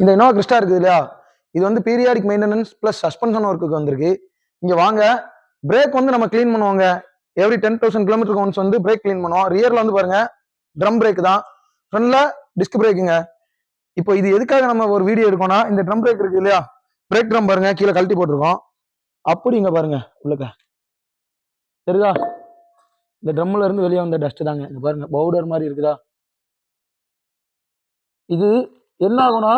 இந்த Innova Crysta இருக்குது இல்லையா? இது வந்து பீரியாடிக் மெயின்டெனன்ஸ் பிளஸ் சஸ்பென்ஷன் ஒர்க்குக்கு வந்திருக்கு. இங்க வாங்க. பிரேக் வந்து நம்ம க்ளீன் பண்ணுவாங்க. எவ்ரி டென் தௌசண்ட் கிலோமீட்டருக்கு ஒன்ஸ் வந்து பிரேக் க்ளீன் பண்ணுவோம். ரியர்ல வந்து பாருங்க. ட்ரம் பிரேக் தான். ஃப்ரண்ட்ல டிஸ்க் பிரேக்குங்க இப்போ இது எதுக்காக நம்ம ஒரு வீடியோ எடுக்கோம்னா இந்த ட்ரம் பிரேக் இருக்கு இல்லையா? பிரேக் ட்ரம் பாருங்க. கீழே கழட்டி போட்டிருக்கோம். அப்படி இங்க பாருங்க. உள்ளக்க. தெரியுதா? இந்த ட்ரம்ல இருந்து வெளியே வந்த டஸ்ட் தாங்க. இங்க பாருங்க. பவுடர் மாதிரி இருக்குதா? இது என்ன ஆகும்னா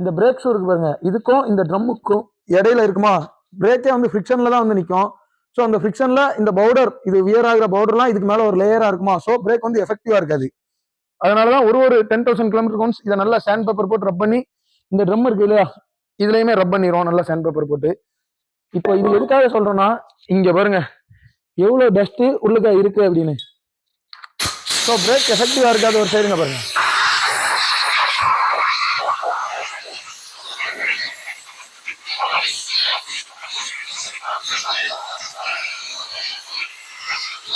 இந்த பிரேக் ஷூ இருக்கு பாருங்க. இதுக்கும் இந்த ட்ரம்முக்கும் இடையில இருக்குமா? பிரேக்கே வந்து ஃபிக்ஷன்ல தான் வந்து நிற்கும் ஸோ அந்த ஃபிக்ஷன்ல இந்த பவுடர் இது வியர் ஆகிற பவுடர்லாம் இதுக்கு மேல ஒரு லேயரா இருக்குமா? ஸோ பிரேக் வந்து எஃபெக்டிவா இருக்காது. அதனால தான் ஒரு ஒரு டென் தௌசண்ட் கிலோமீட்டர் ஒன்ஸ் இதை நல்லா சேண்ட் பேப்பர் போட்டு ரப் பண்ணி இந்த ட்ரம் இருக்கு இல்லையா? இதுலயுமே ரப் பண்ணிடுவோம் நல்லா சேண்ட் பேப்பர் போட்டு. இப்போ இது எதுக்காக சொல்றோம்னா இங்க பாருங்க. எவ்வளவு டஸ்ட் உள்ளுக்க இருக்கு அப்படின்னு. ஸோ பிரேக் எஃபெக்டிவா இருக்காது ஒரு சைடுங்க பாருங்க.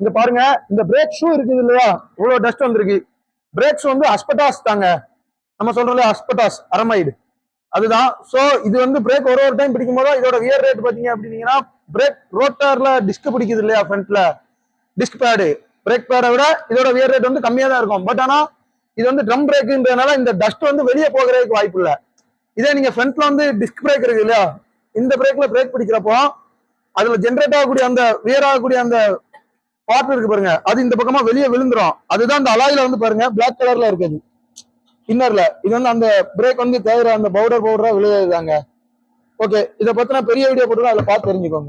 இங்க பாருங்க இந்த பிரேக் ஷூ இருக்குது இல்லையா? இவ்வளவு டஸ்ட் வந்திருக்கு. பிரேக் ஷூ வந்து அஸ்பட்டாஸ் தாங்க. நம்ம சொல்றோம்ல அஸ்பட்டாஸ் அரமைடு அதுதான். சோ இது வந்து பிரேக் ஒரு ஒரு டைம் பிடிக்கும் போது இதோட வியர் ரேட் பாத்தீங்க அப்படின்னீங்கன்னா பிரேக் ரோட்டர்ல டிஸ்க் பிடிக்குது இல்லையா ஃப்ரண்ட்ல டிஸ்க் பேடு பிரேக் பேடை விட இதோட வியர் ரேட் வந்து கம்மியா தான் இருக்கும். பட் ஆனா இது வந்து ட்ரம் பிரேக்குன்றதுனால இந்த டஸ்ட் வந்து வெளியே போகிறதுக்கு வாய்ப்பு இல்லை. இதே நீங்க ஃப்ரண்ட்ல வந்து டிஸ்க் பிரேக் இருக்கு இல்லையா? இந்த பிரேக்ல பிரேக் பிடிக்கிறப்போ அதுல ஜென்ரேட் ஆகக்கூடிய அந்த வியர் ஆகக்கூடிய அந்த பார்ட் இருக்கு பாருங்க. அது இந்த பக்கமா வெளியே விழுந்துரும். அதுதான் அந்த அலாயில வந்து பாருங்க பிளாக் கலர்ல இருக்குது. இன்னர்ல இது வந்து அந்த பிரேக் வந்து தேவையான அந்த பவுடர் பவுடரா விழுதாங்க ஓகே இதை பத்தின பெரிய வீடியோ போட்டு அதை பார்த்து தெரிஞ்சுக்கோங்க.